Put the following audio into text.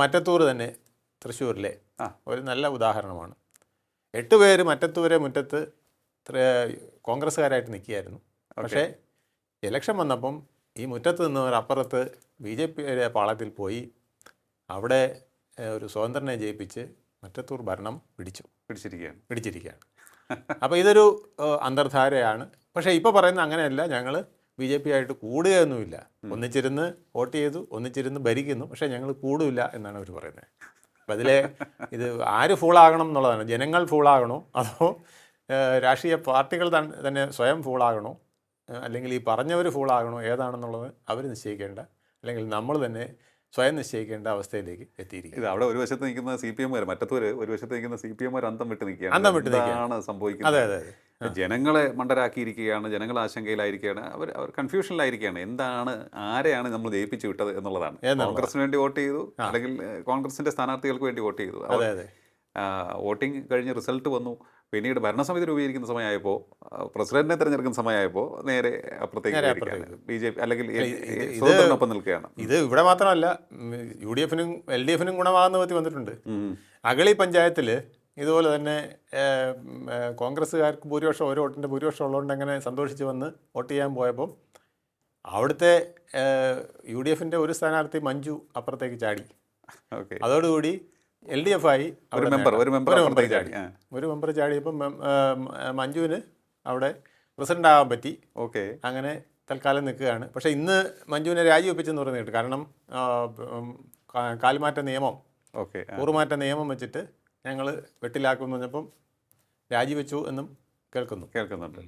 മറ്റത്തൂർ തന്നെ തൃശ്ശൂരിലെ. ഒരു നല്ല ഉദാഹരണമാണ്. എട്ട് പേര് മറ്റത്തൂരെ മുറ്റത്ത് കോൺഗ്രസ്സുകാരായിട്ട് നിൽക്കുകയായിരുന്നു. പക്ഷേ ഇലക്ഷൻ വന്നപ്പം ഈ മുറ്റത്ത് നിന്നവർ അപ്പുറത്ത് ബി ജെ പിയുടെ പാളത്തിൽ പോയി അവിടെ ഒരു സ്വതന്ത്രനെ ജയിപ്പിച്ച് മറ്റത്തൂർ ഭരണം പിടിച്ചു. പിടിച്ചിരിക്കുകയാണ്. പിടിച്ചിരിക്കുകയാണ്. അപ്പോൾ ഇതൊരു അന്തർധാരയാണ്. പക്ഷേ ഇപ്പോൾ പറയുന്നത് അങ്ങനെയല്ല. ഞങ്ങൾ ബി ജെ പി ആയിട്ട് കൂടുകയൊന്നുമില്ല ഒന്നിച്ചിരുന്ന് വോട്ട് ചെയ്തു ഒന്നിച്ചിരുന്ന് ഭരിക്കുന്നു. പക്ഷേ ഞങ്ങൾ കൂടില്ല എന്നാണ് അവർ പറയുന്നത്. അപ്പം അതിലെ ഇത് ആര് ഫൂളാകണം എന്നുള്ളതാണ്. ജനങ്ങൾ ഫൂളാകണോ അതോ രാഷ്ട്രീയ പാർട്ടികൾ തന്നെ സ്വയം ഫൂളാകണോ അല്ലെങ്കിൽ ഈ പറഞ്ഞവർ ഫൂളാകണോ ഏതാണെന്നുള്ളത് അവർ നിശ്ചയിക്കേണ്ട. അല്ലെങ്കിൽ നമ്മൾ തന്നെ സ്വയം നിശ്ചയിക്കേണ്ട അവസ്ഥയിലേക്ക് എത്തിയിരിക്കും ഇത് അവിടെ ഒരു വശത്ത് നിൽക്കുന്ന സി പി എംമാർ മറ്റത്തൂര് ഒരു വശത്ത് നിൽക്കുന്ന സി പി എംമാർ അന്തം വിട്ട് നിൽക്കുകയാണ്. അന്തം വിട്ട് നിൽക്കുകയാണ്. സംഭവിക്കുന്നത്? അതെ അതെ ജനങ്ങളെ മണ്ടരാക്കിയിരിക്കുകയാണ് ജനങ്ങൾ ആശങ്കയിലായിരിക്കുകയാണ് അവർ അവർ കൺഫ്യൂഷനിലായിരിക്കുകയാണ്. എന്താണ് ആരെയാണ് നമ്മൾ ജയിപ്പിച്ചു വിട്ടത് എന്നുള്ളതാണ്. കോൺഗ്രസിന് വേണ്ടി വോട്ട് ചെയ്തു അല്ലെങ്കിൽ കോൺഗ്രസിന്റെ സ്ഥാനാർത്ഥികൾക്ക് വേണ്ടി വോട്ട് ചെയ്തു. അവർ അതെ. അതെ വോട്ടിംഗ് കഴിഞ്ഞ് റിസൾട്ട് വന്നു. പിന്നീട് ഭരണസമിതി രൂപീകരിക്കുന്ന സമയമായപ്പോൾ പ്രസിഡന്റിനെ തിരഞ്ഞെടുക്കുന്ന സമയമായപ്പോൾ നേരെ അപ്പുറത്തേക്ക് ബി ജെ പി അല്ലെങ്കിൽ സ്വതന്ത്രനൊപ്പം നിൽക്കുകയാണ്. ഇത് ഇവിടെ മാത്രമല്ല യു ഡി എഫിനും എൽ ഡി എഫിനും ഗുണമാകുന്ന പറ്റി വന്നിട്ടുണ്ട്. അഗളി പഞ്ചായത്തിൽ ഇതുപോലെ തന്നെ കോൺഗ്രസ്സുകാർക്ക് ഭൂരിപക്ഷം ഓരോ വോട്ടിന്റെ ഭൂരിപക്ഷം ഉള്ളതുകൊണ്ട് അങ്ങനെ സന്തോഷിച്ച് വന്ന് വോട്ട് ചെയ്യാൻ പോയപ്പം അവിടുത്തെ യു ഡി എഫിന്റെ ഒരു സ്ഥാനാർത്ഥി മഞ്ജു അപ്പുറത്തേക്ക് ചാടി. ഓക്കെ. അതോടുകൂടി എൽ ഡി എഫ് ആയി ഒരു മെമ്പർ. ഒരു മെമ്പർ ചാടി. ഒരു മെമ്പർ ചാടിയപ്പം മഞ്ജുവിന് അവിടെ പ്രസിഡന്റ് ആവാൻ പറ്റി. ഓക്കെ. അങ്ങനെ തൽക്കാലം നിൽക്കുകയാണ്. പക്ഷേ ഇന്ന് മഞ്ജുവിനെ രാജിവെപ്പിച്ചെന്ന് പറഞ്ഞു കേട്ടു കാരണം കാൽമാറ്റ നിയമം ഓക്കെ കൂറുമാറ്റ നിയമം വെച്ചിട്ട് ഞങ്ങൾ വെട്ടിലാക്കുമെന്ന് പറഞ്ഞപ്പം രാജിവെച്ചു എന്നും കേൾക്കുന്നു. കേൾക്കുന്നുണ്ട്